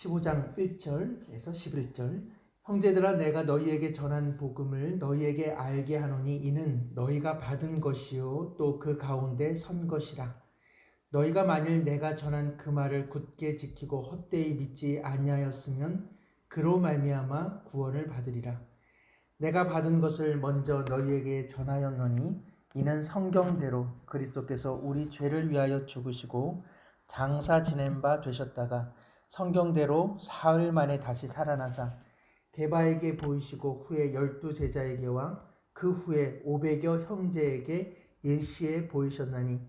15장 1절에서 11절. 형제들아 내가 너희에게 전한 복음을 너희에게 알게 하노니 이는 너희가 받은 것이요 또 그 가운데 선 것이라. 너희가 만일 내가 전한 그 말을 굳게 지키고 헛되이 믿지 아니하였으면 그로 말미암아 구원을 받으리라. 내가 받은 것을 먼저 너희에게 전하였노니 이는 성경대로 그리스도께서 우리 죄를 위하여 죽으시고 장사 지낸 바 되셨다가 성경대로 사흘 만에 다시 살아나사 게바에게 보이시고 후에 열두 제자에게와 그 후에 오백여 형제에게 일시에 보이셨나니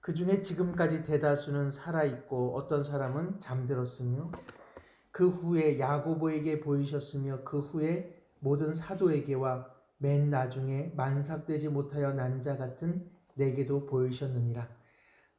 그 중에 지금까지 대다수는 살아 있고 어떤 사람은 잠들었으며 그 후에 야고보에게 보이셨으며 그 후에 모든 사도에게와 맨 나중에 만삭되지 못하여 난 자 같은 내게도 보이셨느니라.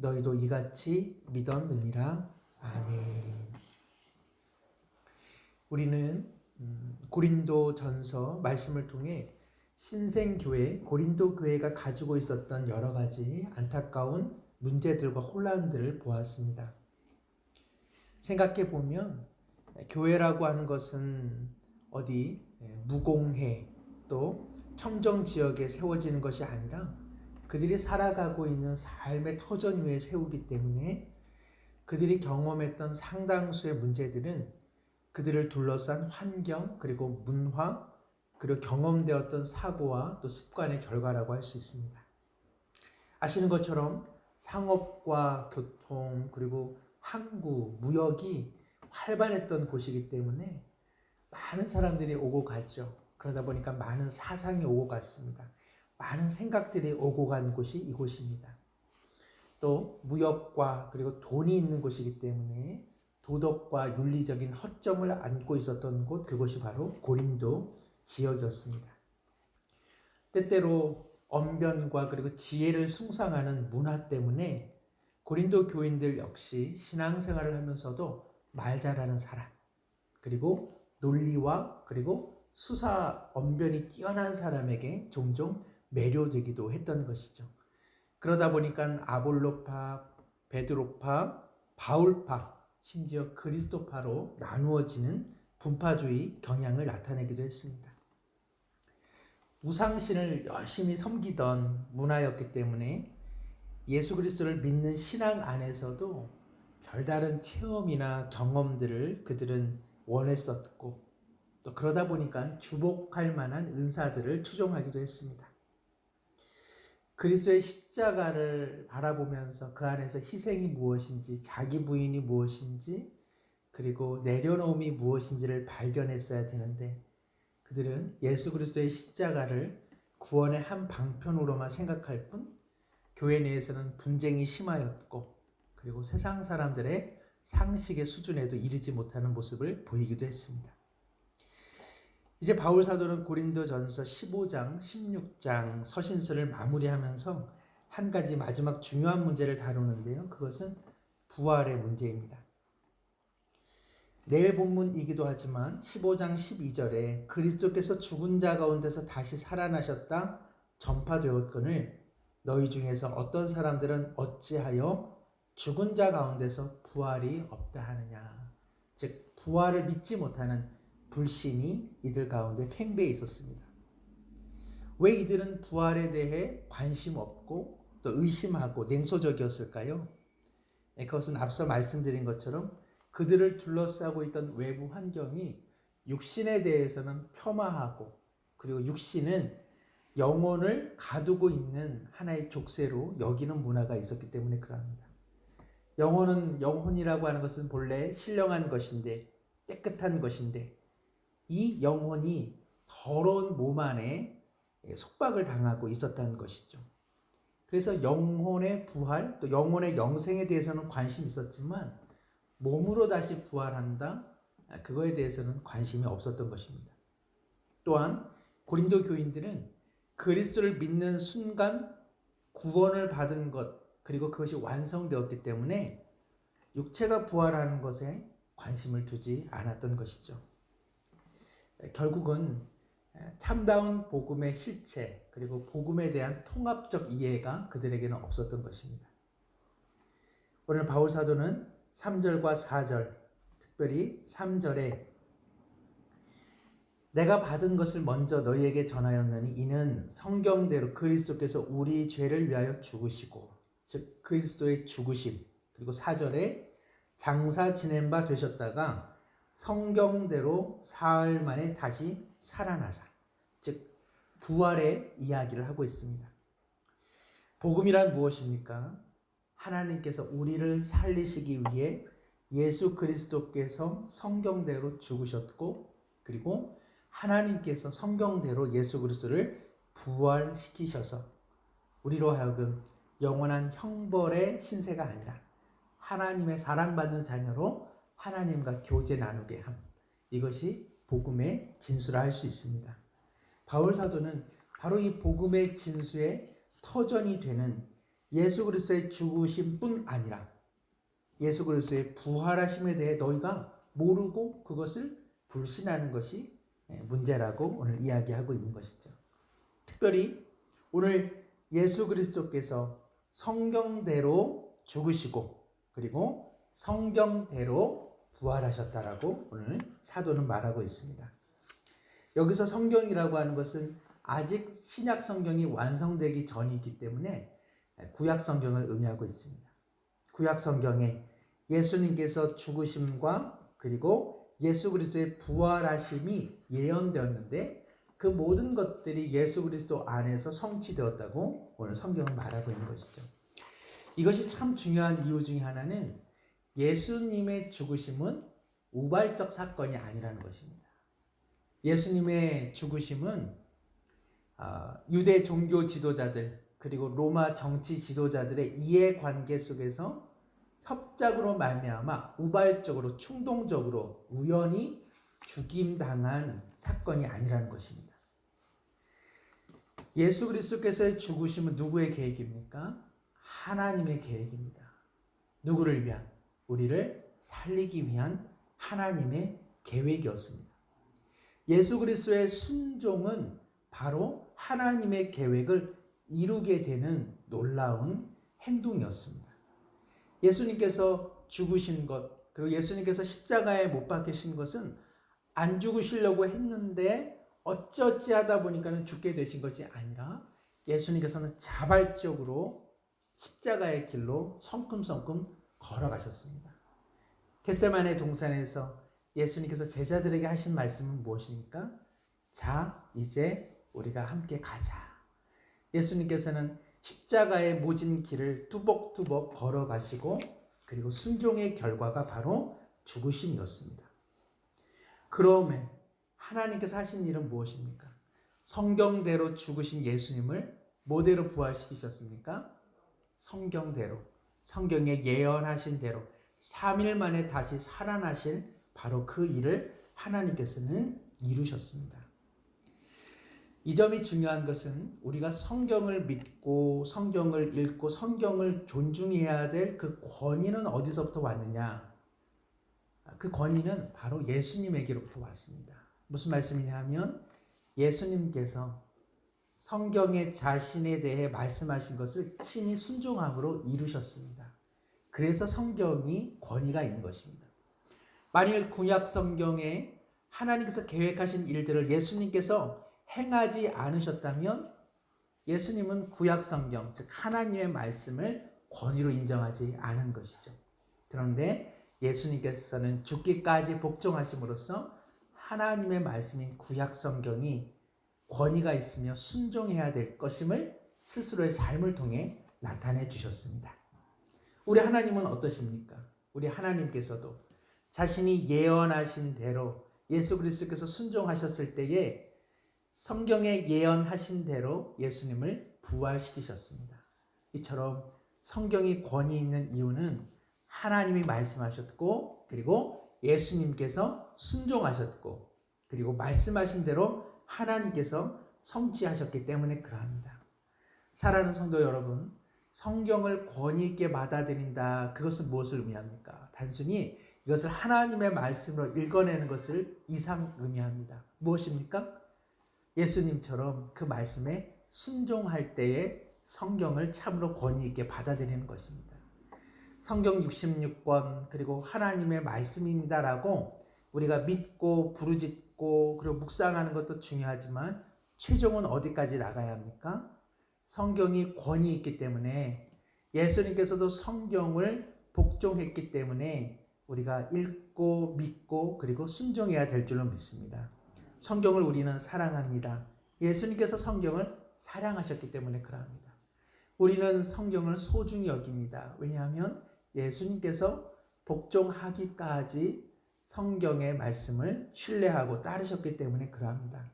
너희도 이같이 믿었느니라. 아멘. 우리는 음, 고린도 전서 말씀을 통해 신생교회, 고린도 교회가 가지고 있었던 여러 가지 안타까운 문제들과 혼란들을 보았습니다. 생각해 보면 교회라고 하는 것은 어디 무공해 또 청정 지역에 세워지는 것이 아니라 그들이 살아가고 있는 삶의 터전 위에 세우기 때문에 그들이 경험했던 상당수의 문제들은 그들을 둘러싼 환경 그리고 문화 그리고 경험되었던 사고와 또 습관의 결과라고 할 수 있습니다. 아시는 것처럼 상업과 교통 그리고 항구, 무역이 활발했던 곳이기 때문에 많은 사람들이 오고 갔죠. 그러다 보니까 많은 사상이 오고 갔습니다. 많은 생각들이 오고 간 곳이 이곳입니다. 또 무역과 그리고 돈이 있는 곳이기 때문에 도덕과 윤리적인 허점을 안고 있었던 곳 그곳이 바로 고린도 지역이었습니다. 때때로 언변과 그리고 지혜를 숭상하는 문화 때문에 고린도 교인들 역시 신앙생활을 하면서도 말 잘하는 사람 그리고 논리와 그리고 수사 언변이 뛰어난 사람에게 종종 매료되기도 했던 것이죠. 그러다 보니까 아볼로파, 베드로파, 바울파, 심지어 그리스도파로 나누어지는 분파주의 경향을 나타내기도 했습니다. 우상신을 열심히 섬기던 문화였기 때문에 예수 그리스도를 믿는 신앙 안에서도 별다른 체험이나 경험들을 그들은 원했었고 또 그러다 보니까 주복할 만한 은사들을 추종하기도 했습니다. 그리스도의 십자가를 바라보면서 그 안에서 희생이 무엇인지, 자기 부인이 무엇인지, 그리고 내려놓음이 무엇인지를 발견했어야 되는데 그들은 예수 그리스도의 십자가를 구원의 한 방편으로만 생각할 뿐 교회 내에서는 분쟁이 심하였고 그리고 세상 사람들의 상식의 수준에도 이르지 못하는 모습을 보이기도 했습니다. 이제 바울 사도는 고린도전서 15장, 16장 서신서를 마무리하면서 한 가지 마지막 중요한 문제를 다루는데요. 그것은 부활의 문제입니다. 내일 본문이기도 하지만 15장 12절에 그리스도께서 죽은 자 가운데서 다시 살아나셨다 전파되었거늘 너희 중에서 어떤 사람들은 어찌하여 죽은 자 가운데서 부활이 없다 하느냐. 즉 부활을 믿지 못하는 불신이 이들 가운데 팽배해 있었습니다. 왜 이들은 부활에 대해 관심 없고 또 의심하고 냉소적이었을까요? 네, 그것은 앞서 말씀드린 것처럼 그들을 둘러싸고 있던 외부 환경이 육신에 대해서는 폄하하고 그리고 육신은 영혼을 가두고 있는 하나의 족쇄로 여기는 문화가 있었기 때문에 그럽니다. 영혼은 영혼이라고 하는 것은 본래 신령한 것인데 깨끗한 것인데 이 영혼이 더러운 몸 안에 속박을 당하고 있었다는 것이죠. 그래서 영혼의 부활, 또 영혼의 영생에 대해서는 관심이 있었지만 몸으로 다시 부활한다? 아, 그거에 대해서는 관심이 없었던 것입니다. 또한 고린도 교인들은 그리스도를 믿는 순간 구원을 받은 것 그리고 그것이 완성되었기 때문에 육체가 부활하는 것에 관심을 두지 않았던 것이죠. 결국은 참다운 복음의 실체 그리고 복음에 대한 통합적 이해가 그들에게는 없었던 것입니다. 오늘 바울 사도는 3절과 4절 특별히 3절에 내가 받은 것을 먼저 너희에게 전하였느니 이는 성경대로 그리스도께서 우리 죄를 위하여 죽으시고 즉 그리스도의 죽으심 그리고 4절에 장사 지낸 바 되셨다가 성경대로 사흘 만에 다시 살아나사 즉 부활의 이야기를 하고 있습니다. 복음이란 무엇입니까? 하나님께서 우리를 살리시기 위해 예수 그리스도께서 성경대로 죽으셨고 그리고 하나님께서 성경대로 예수 그리스도를 부활시키셔서 우리로 하여금 영원한 형벌의 신세가 아니라 하나님의 사랑받는 자녀로 하나님과 교제 나누게 함. 이것이 복음의 진수라 할 수 있습니다. 바울 사도는 바로 이 복음의 진수의 터전이 되는 예수 그리스도의 죽으심뿐 아니라 예수 그리스도의 부활하심에 대해 너희가 모르고 그것을 불신하는 것이 문제라고 오늘 이야기하고 있는 것이죠. 특별히 오늘 예수 그리스도께서 성경대로 죽으시고 그리고 성경대로 부활하셨다라고 오늘 사도는 말하고 있습니다. 여기서 성경이라고 하는 것은 아직 신약 성경이 완성되기 전이기 때문에 구약 성경을 의미하고 있습니다. 구약 성경에 예수님께서 죽으심과 그리고 예수 그리스도의 부활하심이 예언되었는데 그 모든 것들이 예수 그리스도 안에서 성취되었다고 오늘 성경은 말하고 있는 것이죠. 이것이 참 중요한 이유 중에 하나는 예수님의 죽으심은 우발적 사건이 아니라는 것입니다. 예수님의 죽으심은 아, 유대 종교 지도자들 그리고 로마 정치 지도자들의 이해 관계 속에서 협작으로 말미암아 우발적으로 충동적으로 우연히 죽임 당한 사건이 아니라는 것입니다. 예수 그리스도께서의 죽으심은 누구의 계획입니까? 하나님의 계획입니다. 누구를 위한? 우리를 살리기 위한 하나님의 계획이었습니다. 예수 그리스도의 순종은 바로 하나님의 계획을 이루게 되는 놀라운 행동이었습니다. 예수님께서 죽으신 것, 그리고 예수님께서 십자가에 못 박히신 것은 안 죽으시려고 했는데 어찌어찌 하다 보니까는 죽게 되신 것이 아니라 예수님께서는 자발적으로 십자가의 길로 성큼성큼 걸어가셨습니다. 겟세만의 동산에서 예수님께서 제자들에게 하신 말씀은 무엇입니까? 자, 이제 우리가 함께 가자. 예수님께서는 십자가의 모진 길을 뚜벅뚜벅 걸어가시고 그리고 순종의 결과가 바로 죽으심이었습니다. 그러면 하나님께서 하신 일은 무엇입니까? 성경대로 죽으신 예수님을 모대로 부활시키셨습니까? 성경대로 성경에 예언하신 대로 3일 만에 다시 살아나실 바로 그 일을 하나님께서는 이루셨습니다. 이 점이 중요한 것은 우리가 성경을 믿고 성경을 읽고 성경을 존중해야 될 그 권위는 어디서부터 왔느냐? 그 권위는 바로 예수님에게로부터 왔습니다. 무슨 말씀이냐면 예수님께서 성경의 자신에 대해 말씀하신 것을 친히 순종함으로 이루셨습니다. 그래서 성경이 권위가 있는 것입니다. 만일 구약 성경에 하나님께서 계획하신 일들을 예수님께서 행하지 않으셨다면 예수님은 구약 성경, 즉 하나님의 말씀을 권위로 인정하지 않은 것이죠. 그런데 예수님께서는 죽기까지 복종하심으로써 하나님의 말씀인 구약 성경이 권위가 있으며 순종해야 될 것임을 스스로의 삶을 통해 나타내 주셨습니다. 우리 하나님은 어떠십니까? 우리 하나님께서도 자신이 예언하신 대로 예수 그리스도께서 순종하셨을 때에 성경에 예언하신 대로 예수님을 부활시키셨습니다. 이처럼 성경이 권위 있는 이유는 하나님이 말씀하셨고 그리고 예수님께서 순종하셨고 그리고 말씀하신 대로 하나님께서 성취하셨기 때문에 그러합니다. 사랑하는 성도 여러분, 성경을 권위 있게 받아들인다. 그것은 무엇을 의미합니까? 단순히 이것을 하나님의 말씀으로 읽어내는 것을 이상 의미합니다. 무엇입니까? 예수님처럼 그 말씀에 순종할 때에 성경을 참으로 권위 있게 받아들이는 것입니다. 성경 66권 그리고 하나님의 말씀입니다라고 우리가 믿고 부르짖 고 그리고 묵상하는 것도 중요하지만 최종은 어디까지 나가야 합니까? 성경이 권위 있기 때문에 예수님께서도 성경을 복종했기 때문에 우리가 읽고 믿고 그리고 순종해야 될 줄로 믿습니다. 성경을 우리는 사랑합니다. 예수님께서 성경을 사랑하셨기 때문에 그러합니다. 우리는 성경을 소중히 여깁니다. 왜냐하면 예수님께서 복종하기까지 성경의 말씀을 신뢰하고 따르셨기 때문에 그러합니다.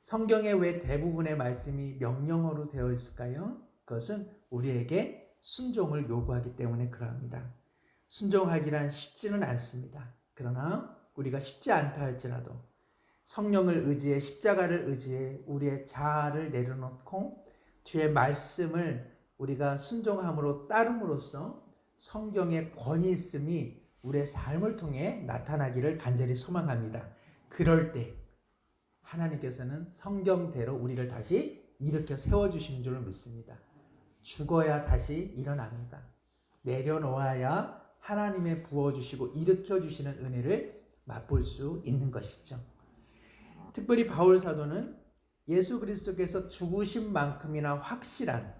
성경의 왜 대부분의 말씀이 명령어로 되어 있을까요? 그것은 우리에게 순종을 요구하기 때문에 그러합니다. 순종하기란 쉽지는 않습니다. 그러나 우리가 쉽지 않다 할지라도 성령을 의지해 십자가를 의지해 우리의 자아를 내려놓고 주의 말씀을 우리가 순종함으로 따름으로써 성경의 권위 있음이 우리의 삶을 통해 나타나기를 간절히 소망합니다. 그럴 때 하나님께서는 성경대로 우리를 다시 일으켜 세워주시는 줄로 믿습니다. 죽어야 다시 일어납니다. 내려놓아야 하나님의 부어주시고 일으켜주시는 은혜를 맛볼 수 있는 것이죠. 특별히 바울 사도는 예수 그리스도께서 죽으신 만큼이나 확실한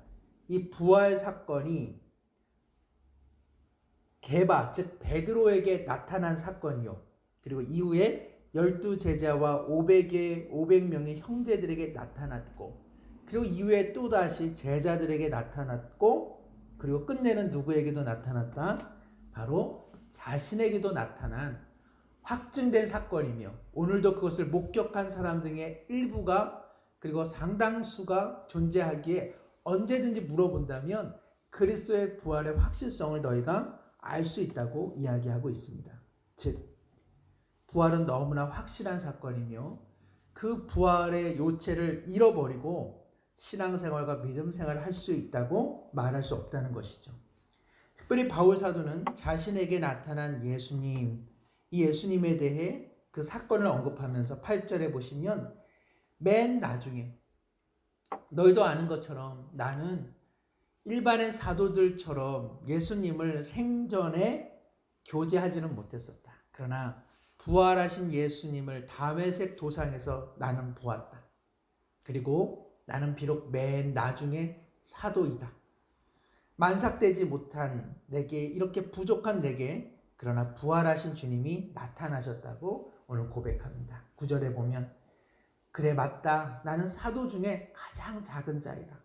이 부활 사건이 개바 즉 베드로에게 나타난 사건이요. 그리고 이후에 열두 제자와 500의 500명의 형제들에게 나타났고 그리고 이후에 또 다시 제자들에게 나타났고 그리고 끝내는 누구에게도 나타났다. 바로 자신에게도 나타난 확증된 사건이며 오늘도 그것을 목격한 사람 등의 일부가 그리고 상당수가 존재하기에 언제든지 물어본다면 그리스도의 부활의 확실성을 너희가 알 수 있다고 이야기하고 있습니다. 즉 부활은 너무나 확실한 사건이며 그 부활의 요체를 잃어버리고 신앙생활과 믿음 생활을 할 수 있다고 말할 수 없다는 것이죠. 특별히 바울 사도는 자신에게 나타난 예수님, 이 예수님에 대해 그 사건을 언급하면서 8절에 보시면 맨 나중에 너희도 아는 것처럼 나는 일반의 사도들처럼 예수님을 생전에 교제하지는 못했었다. 그러나 부활하신 예수님을 다메색 도상에서 나는 보았다. 그리고 나는 비록 맨 나중에 사도이다. 만삭되지 못한 내게 이렇게 부족한 내게 그러나 부활하신 주님이 나타나셨다고 오늘 고백합니다. 9절에 보면 그래 맞다. 나는 사도 중에 가장 작은 자이다.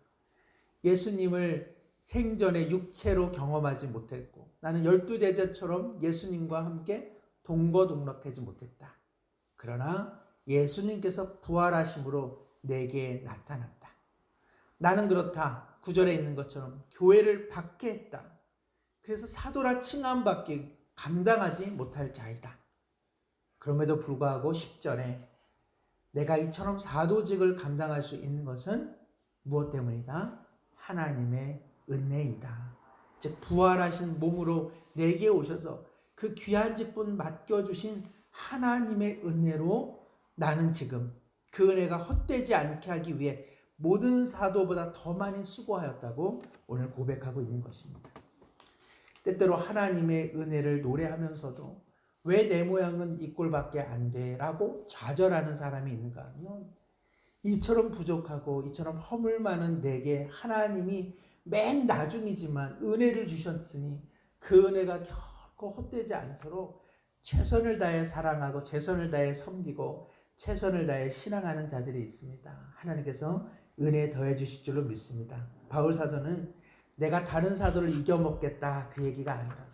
예수님을 생전에 육체로 경험하지 못했고 나는 열두 제자처럼 예수님과 함께 동거동락하지 못했다. 그러나 예수님께서 부활하심으로 내게 나타났다. 나는 그렇다. 구절에 있는 것처럼 교회를 박해했다. 그래서 사도라 칭함받기 감당하지 못할 자이다. 그럼에도 불구하고 10절에 내가 이처럼 사도직을 감당할 수 있는 것은 무엇 때문이다? 하나님의 은혜이다. 즉 부활하신 몸으로 내게 오셔서 그 귀한 직분 맡겨 주신 하나님의 은혜로 나는 지금 그 은혜가 헛되지 않게 하기 위해 모든 사도보다 더 많이 수고하였다고 오늘 고백하고 있는 것입니다. 때때로 하나님의 은혜를 노래하면서도 왜 내 모양은 이 꼴밖에 안 돼? 라고 좌절하는 사람이 있는가 하면 이처럼 부족하고 이처럼 허물 많은 내게 하나님이 맨 나중이지만 은혜를 주셨으니 그 은혜가 결코 헛되지 않도록 최선을 다해 사랑하고 최선을 다해 섬기고 최선을 다해 신앙하는 자들이 있습니다. 하나님께서 은혜 더해 주실 줄로 믿습니다. 바울 사도는 내가 다른 사도를 이겨먹겠다 그 얘기가 아니라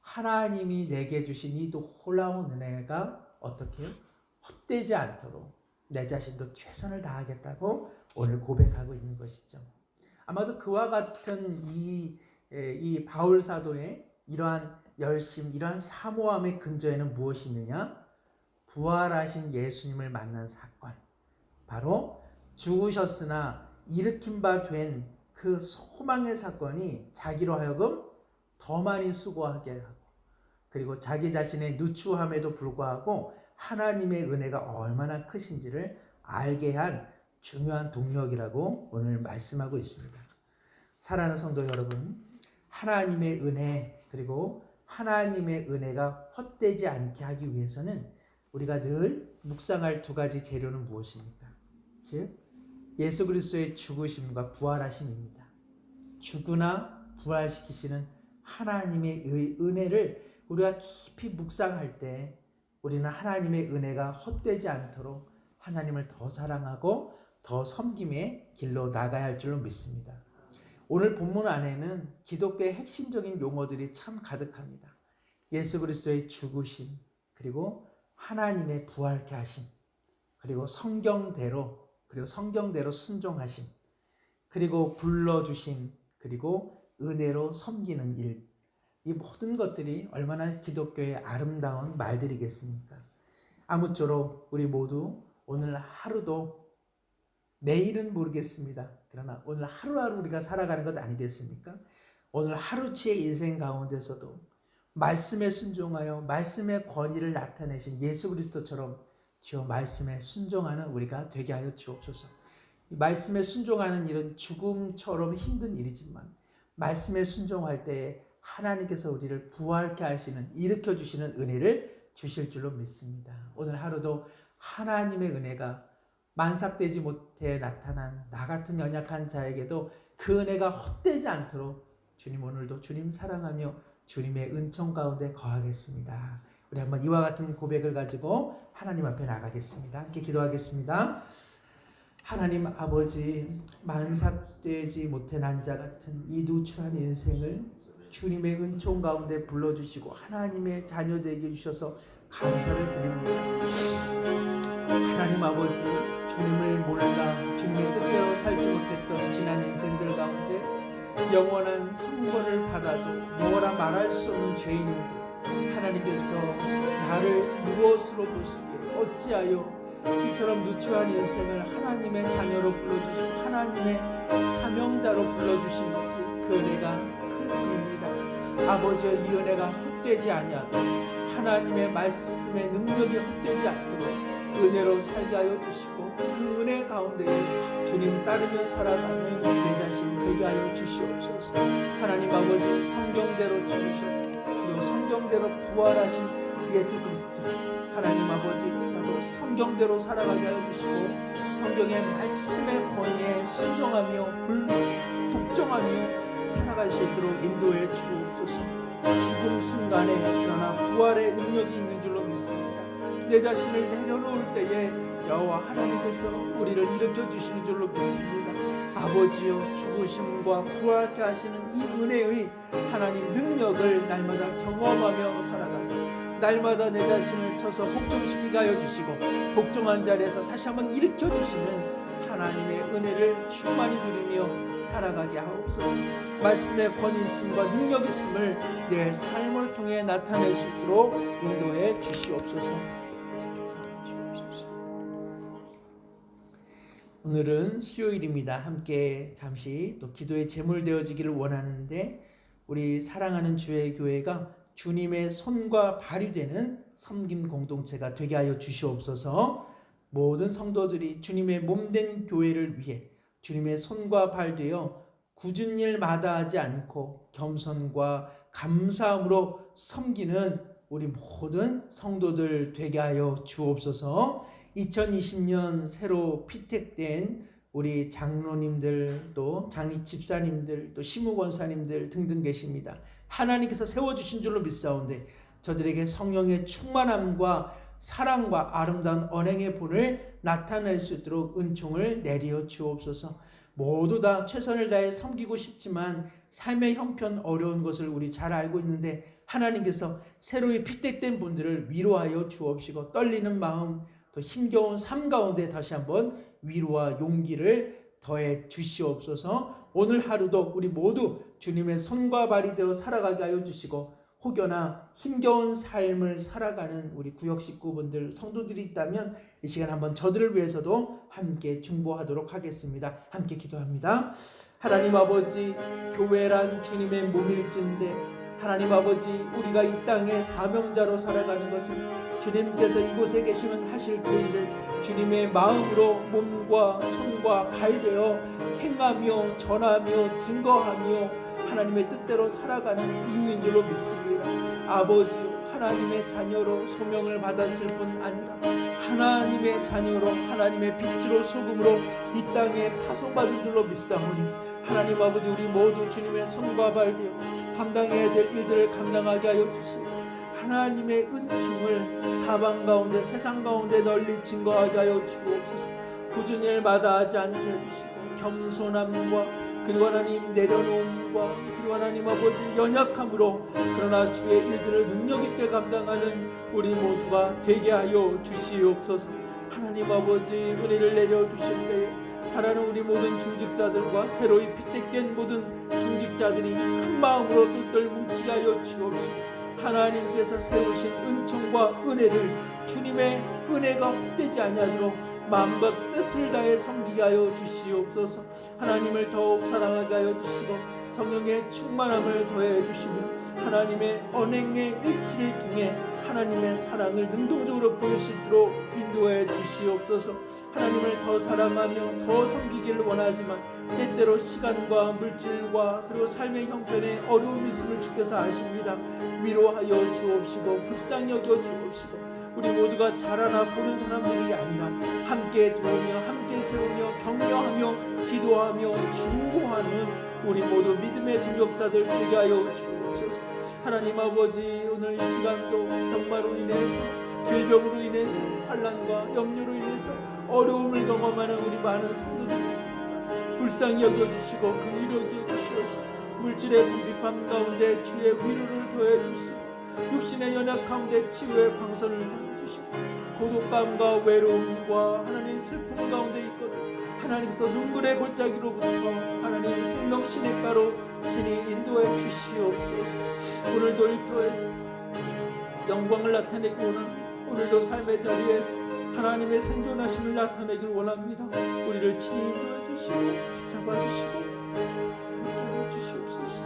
하나님이 내게 주신 이 놀라운 은혜가 어떻게 헛되지 않도록 내 자신도 최선을 다하겠다고 오늘 고백하고 있는 것이죠. 아마도 그와 같은 이, 이 바울 사도의 이러한 열심 이러한 사모함의 근저에는 무엇이 있느냐? 부활하신 예수님을 만난 사건. 바로 죽으셨으나 일으킨 바 된 그 소망의 사건이 자기로 하여금 더 많이 수고하게 하고 그리고 자기 자신의 누추함에도 불구하고 하나님의 은혜가 얼마나 크신지를 알게 한 중요한 동력이라고 오늘 말씀하고 있습니다. 사랑하는 성도 여러분, 하나님의 은혜 그리고 하나님의 은혜가 헛되지 않게 하기 위해서는 우리가 늘 묵상할 두 가지 재료는 무엇입니까? 즉 예수 그리스도의 죽으심과 부활하심입니다. 죽으나 부활시키시는 하나님의 의- 은혜를 우리가 깊이 묵상할 때 우리는 하나님의 은혜가 헛되지 않도록 하나님을 더 사랑하고 더 섬김의 길로 나가야 할 줄로 믿습니다. 오늘 본문 안에는 기독교의 핵심적인 용어들이 참 가득합니다. 예수 그리스도의 죽으심, 그리고 하나님의 부활케 하심, 그리고 성경대로, 그리고 성경대로 순종하심, 그리고 불러주심, 그리고 은혜로 섬기는 일. 이 모든 것들이 얼마나 기독교의 아름다운 말들이겠습니까? 아무쪼록 우리 모두 오늘 하루도 내일은 모르겠습니다. 그러나 오늘 하루하루 우리가 살아가는 것 아니겠습니까? 오늘 하루치의 인생 가운데서도 말씀에 순종하여 말씀의 권위를 나타내신 예수 그리스도처럼 주여 말씀에 순종하는 우리가 되게 하여 주옵소서. 이 말씀에 순종하는 일은 죽음처럼 힘든 일이지만 말씀에 순종할 때에 하나님께서 우리를 부활케 하시는 일으켜 주시는 은혜를 주실 줄로 믿습니다. 오늘 하루도 하나님의 은혜가 만삭되지 못해 나타난 나 같은 연약한 자에게도 그 은혜가 헛되지 않도록 주님 오늘도 주님 사랑하며 주님의 은총 가운데 거하겠습니다. 우리 한번 이와 같은 고백을 가지고 하나님 앞에 나가겠습니다. 함께 기도하겠습니다. 하나님 아버지 만삭되지 못해 난 자 같은 이 누추한 인생을 주님의 은총 가운데 불러주시고 하나님의 자녀 되게 해주셔서 감사를 드립니다. 하나님 아버지 주님을 몰라 주님의 뜻대로 살지 못했던 지난 인생들 가운데 영원한 형벌을 받아도 뭐라 말할 수 없는 죄인인데 하나님께서 나를 무엇으로 보시기에 어찌하여 이처럼 누추한 인생을 하나님의 자녀로 불러주시고 하나님의 사명자로 불러주시는지 그 은혜가 큰 은혜입니다. 아버지여 이 은혜가 헛되지 아니하도 하나님의 말씀의 능력이 헛되지 않도록 은혜로 살게 하여 주시고 그 은혜 가운데 주님 따르며 살아가는 내 자신 되게 하여 주시옵소서. 하나님 아버지 성경대로 주셨고 그리고 성경대로 부활하신 예수 그리스도. 하나님 아버지 바로 성경대로 살아가게 하여 주시고 성경의 말씀의 권위에 순종하며 불 복종하며 살아갈 수 있도록 인도해 주옵소서 죽음 순간에 그러나 부활의 능력이 있는 줄로 믿습니다 내 자신을 내려놓을 때에 여호와 하나님께서 우리를 일으켜 주시는 줄로 믿습니다. 아버지여 죽으심과 부활케 하시는 이 은혜의 하나님 능력을 날마다 경험하며 살아가서 날마다 내 자신을 쳐서 복종시키게 하여 주시고 복종한 자리에서 다시 한번 일으켜 주시는 하나님의 은혜를 충만히 누리며 살아가게 하옵소서. 말씀의 권위 있음과 능력 있음을 내 삶을 통해 나타낼 수 있도록 인도해 주시옵소서. 오늘은 수요일입니다. 함께 잠시 또 기도의 제물 되어지기를 원하는데 우리 사랑하는 주의 교회가 주님의 손과 발이 되는 섬김 공동체가 되게 하여 주시옵소서. 모든 성도들이 주님의 몸된 교회를 위해 주님의 손과 발 되어 굳은 일 마다하지 않고 겸손과 감사함으로 섬기는 우리 모든 성도들 되게 하여 주옵소서. 2020년 새로 피택된 우리 장로님들 또 장리 집사님들 또 시무권사님들 등등 계십니다. 하나님께서 세워주신 줄로 믿사온데 저들에게 성령의 충만함과 사랑과 아름다운 언행의 본을 나타낼 수 있도록 은총을 내려 주옵소서. 모두 다 최선을 다해 섬기고 싶지만 삶의 형편 어려운 것을 우리 잘 알고 있는데 하나님께서 새로이 피택된 분들을 위로하여 주옵시고 떨리는 마음 또 힘겨운 삶 가운데 다시 한번 위로와 용기를 더해 주시옵소서. 오늘 하루도 우리 모두 주님의 손과 발이 되어 살아가게 하여 주시고 혹여나 힘겨운 삶을 살아가는 우리 구역 식구분들 성도들이 있다면 이 시간 한번 저들을 위해서도 함께 중보하도록 하겠습니다. 함께 기도합니다. 하나님 아버지 교회란 주님의 몸일진데 하나님 아버지 우리가 이 땅에 사명자로 살아가는 것은 주님께서 이곳에 계시면 하실 그 일을 주님의 마음으로 몸과 손과 발 되어 행하며 전하며 증거하며 하나님의 뜻대로 살아가는 이유인 줄로 믿습니다. 아버지 하나님의 자녀로 소명을 받았을 뿐 아니라 하나님의 자녀로 하나님의 빛으로 소금으로 이 땅에 파송받은 줄로 믿사오니 하나님 아버지 우리 모두 주님의 손과 발 되어 감당해야 될 일들을 감당하게 하여 주시고 하나님의 은총을 사방 가운데 세상 가운데 널리 증거하게 하여 주옵소서 굳은 일 마다 하지 않게 해주시고 겸손함과 그리고 하나님 내려놓음과 그리고 하나님 아버지 연약함으로 그러나 주의 일들을 능력 있게 감당하는 우리 모두가 되게 하여 주시옵소서. 하나님 아버지 은혜를 내려 주실 때에 사랑하는 우리 모든 중직자들과 새로이 피택된 모든 중직자들이 한 마음으로 똘똘 뭉치게 하여 주옵시고 하나님께서 세우신 은총과 은혜를 주님의 은혜가 헛되지 아니하도록 마음과 뜻을 다해 섬기게 하여 주시옵소서. 하나님을 더욱 사랑하게 하여 주시고 성령의 충만함을 더해 주시며 하나님의 언행의 일치를 통해 하나님의 사랑을 능동적으로 보일 수 있도록 인도해 주시옵소서. 하나님을 더 사랑하며 더 섬기기를 원하지만 때때로 시간과 물질과 그리고 삶의 형편에 어려움이 있음을 주께서 아십니다. 위로하여 주옵시고 불쌍히 여겨 주옵시고 우리 모두가 자라나 보는 사람들이 아니라 함께 도우며 함께 세우며 격려하며 기도하며 중보하는 우리 모두 믿음의 동역자들 되게 하여 주옵소서. 하나님 아버지 오늘 이 시간도 병마로 인해서 질병으로 인해서 환란과 염려로 인해서 어려움을 경험하는 우리 많은 성도들이 있습니다. 불쌍히 여겨주시고 그 위로 여겨주시옵소서. 물질의 궁핍함 가운데 주의 위로를 더해 주시고 육신의 연약 가운데 치유의 더해 주시고 고독감과 외로움과 하나님 슬픔 가운데 있거든 하나님께서 눈물의 골짜기로부터 하나님 생명 시냇가로 신이 인도해 주시옵소서. 오늘도 일터에서 영광을 나타내기 원합니다. 오늘도 삶의 자리에서 하나님의 생존하심을 나타내길 원합니다. 우리를 친히 인도해 주시고 붙잡아 주시고 인도해 주시옵소서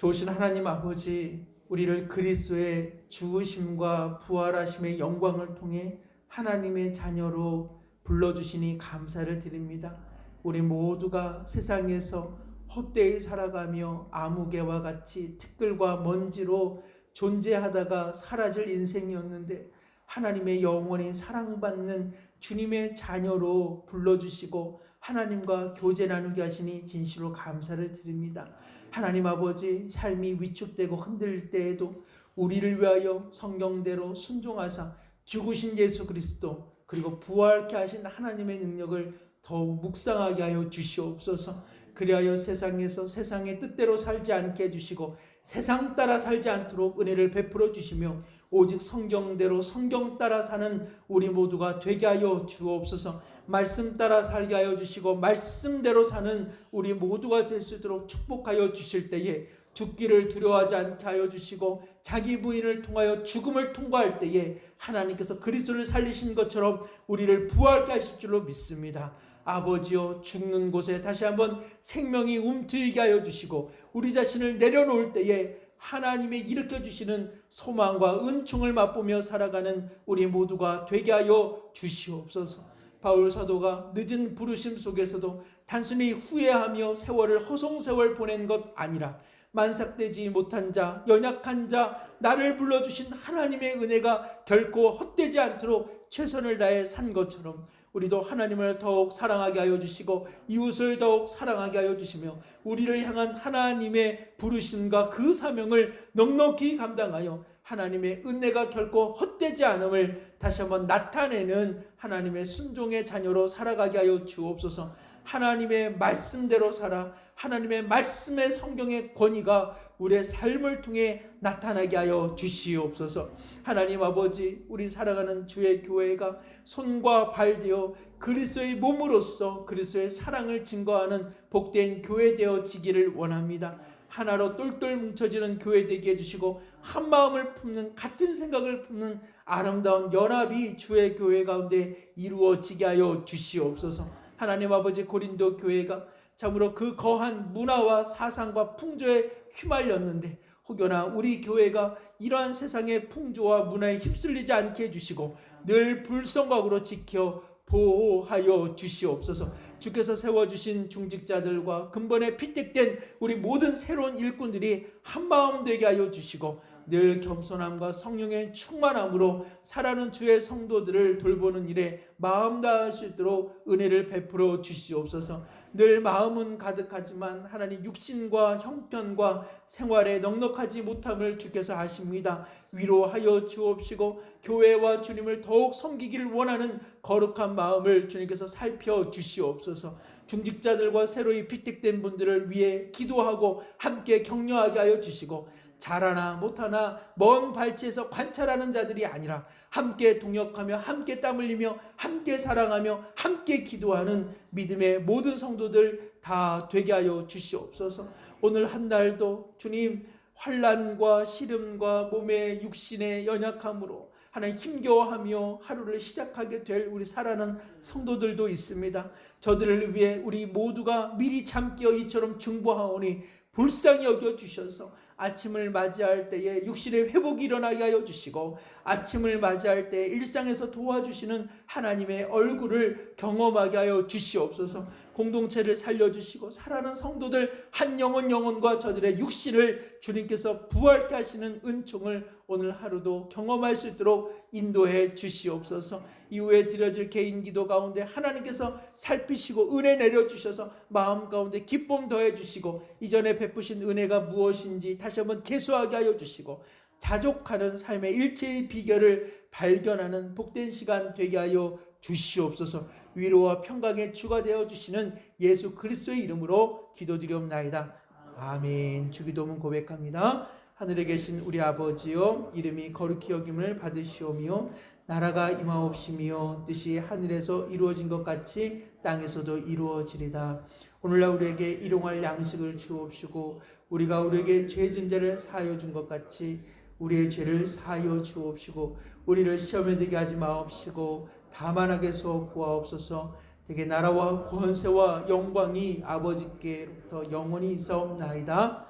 좋으신 하나님 아버지 우리를 그리스도의 죽으심과 부활하심의 영광을 통해 하나님의 자녀로 불러주시니 감사를 드립니다. 우리 모두가 세상에서 헛되이 살아가며 아무개와 같이 티끌과 먼지로 존재하다가 사라질 인생이었는데 하나님의 영원히 사랑받는 주님의 자녀로 불러주시고 하나님과 교제 나누게 하시니 진실로 감사를 드립니다. 하나님 아버지 삶이 위축되고 흔들릴 때에도 우리를 위하여 성경대로 순종하사 죽으신 예수 그리스도 그리고 부활케 하신 하나님의 능력을 더욱 묵상하게 하여 주시옵소서. 그리하여 세상에서 세상의 뜻대로 살지 않게 해주시고 세상 따라 살지 않도록 은혜를 베풀어 주시며 오직 성경대로 성경 따라 사는 우리 모두가 되게 하여 주옵소서. 말씀 따라 살게 하여 주시고 말씀대로 사는 우리 모두가 될 수 있도록 축복하여 주실 때에 죽기를 두려워하지 않게 하여 주시고 자기 부인을 통하여 죽음을 통과할 때에 하나님께서 그리스도를 살리신 것처럼 우리를 부활케 하실 줄로 믿습니다. 아버지여 죽는 곳에 다시 한번 생명이 움트이게 하여 주시고 우리 자신을 내려놓을 때에 하나님의 일으켜 주시는 소망과 은총을 맛보며 살아가는 우리 모두가 되게 하여 주시옵소서. 바울 사도가 늦은 부르심 속에서도 단순히 후회하며 세월을 허송세월 보낸 것 아니라 만삭되지 못한 자, 연약한 자, 나를 불러주신 하나님의 은혜가 결코 헛되지 않도록 최선을 다해 산 것처럼 우리도 하나님을 더욱 사랑하게 하여 주시고 이웃을 더욱 사랑하게 하여 주시며 우리를 향한 하나님의 부르심과 그 사명을 넉넉히 감당하여 하나님의 은혜가 결코 헛되지 않음을 다시 한번 나타내는 하나님의 순종의 자녀로 살아가게 하여 주옵소서. 하나님의 말씀대로 살아 하나님의 말씀의 성경의 권위가 우리의 삶을 통해 나타나게 하여 주시옵소서. 하나님 아버지, 우리 사랑하는 주의 교회가 손과 발 되어 그리스도의 몸으로서 그리스도의 사랑을 증거하는 복된 교회 되어지기를 원합니다. 하나로 똘똘 뭉쳐지는 교회 되게 해주시고 한 마음을 품는 같은 생각을 품는 아름다운 연합이 주의 교회 가운데 이루어지게 하여 주시옵소서. 하나님 아버지 고린도 교회가 참으로 그 거한 문화와 사상과 풍조에 휘말렸는데 혹여나 우리 교회가 이러한 세상의 풍조와 문화에 휩쓸리지 않게 해주시고 늘 불성각으로 지켜 보호하여 주시옵소서. 주께서 세워주신 중직자들과 근본에 피택된 우리 모든 새로운 일꾼들이 한 마음 되게 하여 주시고 늘 겸손함과 성령의 충만함으로 살아는 주의 성도들을 돌보는 일에 마음 다할 수 있도록 은혜를 베풀어 주시옵소서. 늘 마음은 가득하지만 하나님 육신과 형편과 생활에 넉넉하지 못함을 주께서 아십니다. 위로하여 주옵시고 교회와 주님을 더욱 섬기기를 원하는 거룩한 마음을 주님께서 살펴 주시옵소서. 중직자들과 새로이 피택된 분들을 위해 기도하고 함께 격려하게 하여 주시고 잘하나 못하나 먼 발치에서 관찰하는 자들이 아니라 함께 동역하며 함께 땀 흘리며 함께 사랑하며 함께 기도하는 믿음의 모든 성도들 다 되게 하여 주시옵소서. 오늘 한 달도 주님 환란과 시름과 몸의 육신의 연약함으로 하나님 힘겨워하며 하루를 시작하게 될 우리 살아는 성도들도 있습니다. 저들을 위해 우리 모두가 미리 잠깨어 이처럼 중보하오니 불쌍히 여겨 주셔서 아침을 맞이할 때에 육신의 회복이 일어나게 하여 주시고 아침을 맞이할 때 일상에서 도와주시는 하나님의 얼굴을 경험하게 하여 주시옵소서. 공동체를 살려주시고 살아는 성도들 한 영혼 영혼과 저들의 육신을 주님께서 부활케 하시는 은총을 오늘 하루도 경험할 수 있도록 인도해 주시옵소서. 이후에 드려질 개인 기도 가운데 하나님께서 살피시고 은혜 내려 주셔서 마음 가운데 기쁨 더해 주시고 이전에 베푸신 은혜가 무엇인지 다시 한번 개수하게 하여 주시고 자족하는 삶의 일체의 비결을 발견하는 복된 시간 되게 하여 주시옵소서. 위로와 평강의 주가 되어 주시는 예수 그리스도의 이름으로 기도드리옵나이다. 아멘. 주기도문 고백합니다. 하늘에 계신 우리 아버지여 이름이 거룩히 여김을 받으시오며 나라가 임하옵시며 뜻이 하늘에서 이루어진 것 같이 땅에서도 이루어지리다. 오늘날 우리에게 일용할 양식을 주옵시고 우리가 우리에게 죄진 자를 사하여 준 것 같이 우리의 죄를 사하여 주옵시고 우리를 시험에 들게 하지 마옵시고 다만 하게서 구하옵소서 되게 나라와 권세와 영광이 아버지께로부터 영원히 있사옵나이다.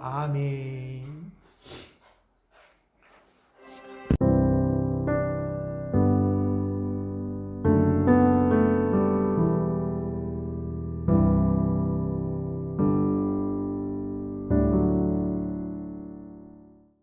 아멘